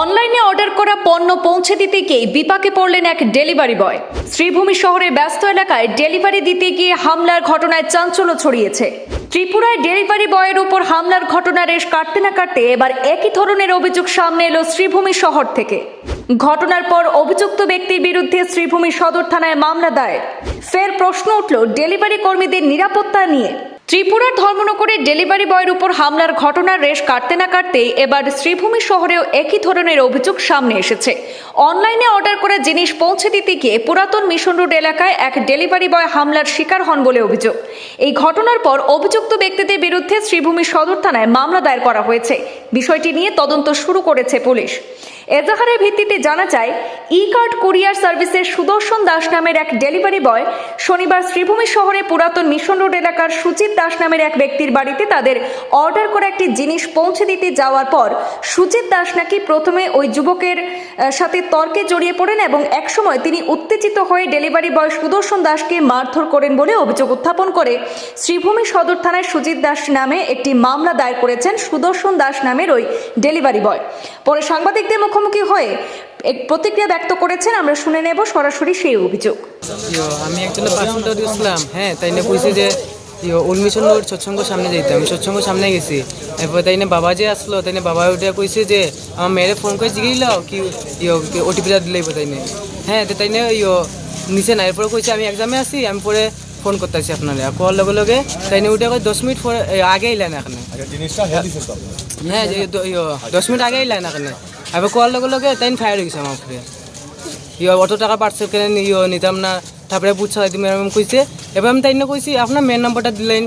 অনলাইনে অর্ডার করা পণ্য পৌঁছে দিতে গিয়ে বিপাকে পড়লেন এক ডেলিভারি বয়। শ্রীভূমি শহরের ব্যস্ত এলাকায় ডেলিভারি দিতে গিয়ে হামলার ঘটনায় চাঞ্চল্য ছড়িয়েছে। ত্রিপুরায় ডেলিভারি বয়ের উপর হামলার ঘটনা রেশ কাটতে না কাটতে এবার একই ধরনের অভিযোগ সামনে এলো শ্রীভূমি শহর থেকে। ঘটনার পর অভিযুক্ত ব্যক্তির বিরুদ্ধে শ্রীভূমি সদর থানায় মামলা দায়ের। ফের প্রশ্ন উঠল ডেলিভারি কর্মীদের নিরাপত্তা নিয়ে। ত্রিপুরার ধর্মনগরে ডেলিভারি বয়ের উপর হামলার ঘটনার রেশ কাটতে না কাটতেই এবার শ্রীভূমি শহরেও একই ধরনের অভিযোগ সামনে এসেছে। অনলাইনে অর্ডার করা জিনিস পৌঁছে দিতে গিয়ে পুরাতন মিশন রোড এলাকায় এক ডেলিভারি বয় হামলার শিকার হন বলে অভিযোগ। এই ঘটনার পর অভিযুক্ত ব্যক্তিদের বিরুদ্ধে শ্রীভূমি সদর থানায় মামলা দায়ের করা হয়েছে। বিষয়টি নিয়ে তদন্ত শুরু করেছে পুলিশ। এজাহারের ভিত্তিতে জানা যায় ই কার্ড কুরিয়ার সার্ভিসের সুদর্শন দাস নামের এক ডেলিভারি বয় শনিবার শ্রীভূমি শহরে পুরাতন মিশন রোড এলাকার সুচিত দাস নামের এক ব্যক্তির বাড়িতে তাদের অর্ডার করা একটি জিনিস পৌঁছে দিতে যাওয়ার পর সুচিত দাস নাকি প্রথমে ওই যুবকের সাথে তর্কে জড়িয়ে পড়েন এবং একসময় তিনি উত্তেজিত হয়ে ডেলিভারি বয় সুদর্শন দাসকে মারধর করেন বলে অভিযোগ উত্থাপন করে। শ্রীভূমি সদর থানায় সুজিত দাস নামে একটি মামলা দায়ের করেছেন সুদর্শন দাস নামের ওই ডেলিভারি বয়। পরে সাংবাদিকদের মুখোমুখি হয়ে এক প্রতিক্রিয়া ব্যক্ত করেছেন। আমরা শুনে নেব সরাসরি সেই অভিযোগ। আমি একজনের পার্সেন্ট দিয়েছিলাম হ্যাঁ তাই না কইছে যে উলমিশন রোড সৎসঙ্গ সামনে যাইতে আমি সৎসঙ্গ সামনে গেছি। এরপর তাই না বাবা যে আসলো তাই না বাবা উঠে কইছে যে আমার মেয়েরে ফোন করে জিগেইলাও কি ইয়ো ওটিপিটা দিলেই তাই না হ্যাঁ তো তাই না ইয়ো নিচে না এরপরে কইছে আমি এক্সামে আছি আমি পরে ফোন করতেছি আপনারা কোয়ার লগে লগে তাই না উঠে দশ মিনিট পরে আগে এলেন এখানে হেয়া দশ মিনিট আগে এলেন এখানে এবার কোয়ার লগে লগে তাই ফায়ার হয়ে গেছে আমার ইয়ে অত টাকা পার্সেল কেন ইয়ে নিতাম না তারপরে বুঝছা তুমি এরকম কইছে এবার আমি তাই না কইছি আপনার মেন নাম্বারটা দিলেন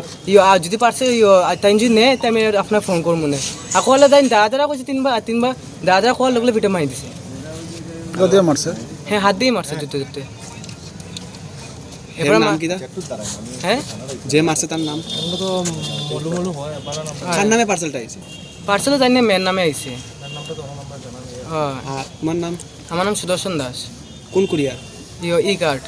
যদি পার্সেল ইয়ে তাই যদি নেই তাই আমি আপনার ফোন করব মনে আর কলে তাই দাদা কইছে তিনবার আর তিনবার দাদা দাদা কল লগলে ভিটে মারি দিছে। মারছে? হ্যাঁ হাত দিয়ে মারছে জুতে জুতে। হ্যাঁ? যে মারছে তার নাম? কার নামে পার্সেলটা আইছে? পার্সেলও জানি নামে আইছে। হ্যাঁ তোমার নাম? আমার নাম সুদর্শন দাস। কোন কুরিয়ার? ই কার্ড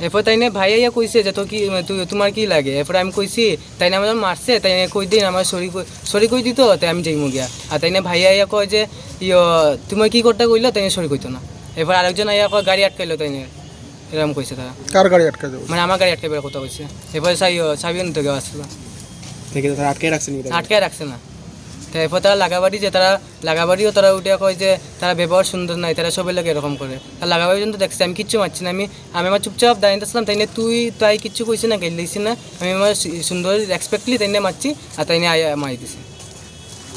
এরপর তাই না ভাই ইয়া কইছে যে তো কি তু- তোমার কি লাগে? এরপর আমি কইছি তাই না আমার মারছে তাই না কই দিন আমার সরি সরি কই দিত তাই আমি যাইমু গিয়া। আর তাই না ভাইয়া ইয়া কয় যে ইয় তোমার কি করতে কইলো তাই না সরি কইতো না। এরপর আরেকজন ইয়া কয় গাড়ি আটকাইলো তাই না এরকম কইছে তারা। কার গাড়ি আটকে যাব মানে আমার গাড়ি আটকাইবার কথা কইছে। এরপর সাই সাবিও নিতে গেওয়া আসলো। দেখে আটকে রাখছে নি আটকায় রাখছে না। তো এরপর তারা লাগাবাড়ি যে তারা লাগাবাড়িও তারা উঠে কয় যে তারা ব্যবহার সুন্দর নাই তারা সবাই লোক এরকম করে। আর লাগাবাড়ি কিন্তু দেখছি আমি কিচ্ছু মারছি না আমি আমি আমার চুপচাপ দাঁড়িয়েছিলাম তাই না তুই তাই কিচ্ছু কইছি না গেলিছি না আমি আমার সুন্দর রেসপেক্টলি তাই না মারছি আর তাই না আয়া মারি দিছি।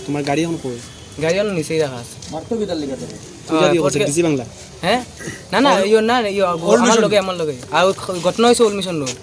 তোমার গাড়ি এখন কই? গাড়ি অন্য নিচেই রাখা আছে। হ্যাঁ? না না ইয়ো না ইয়ো আমার লগে আমার লগে। আর ঘটনা হয়েছে ওল মিশন রোড।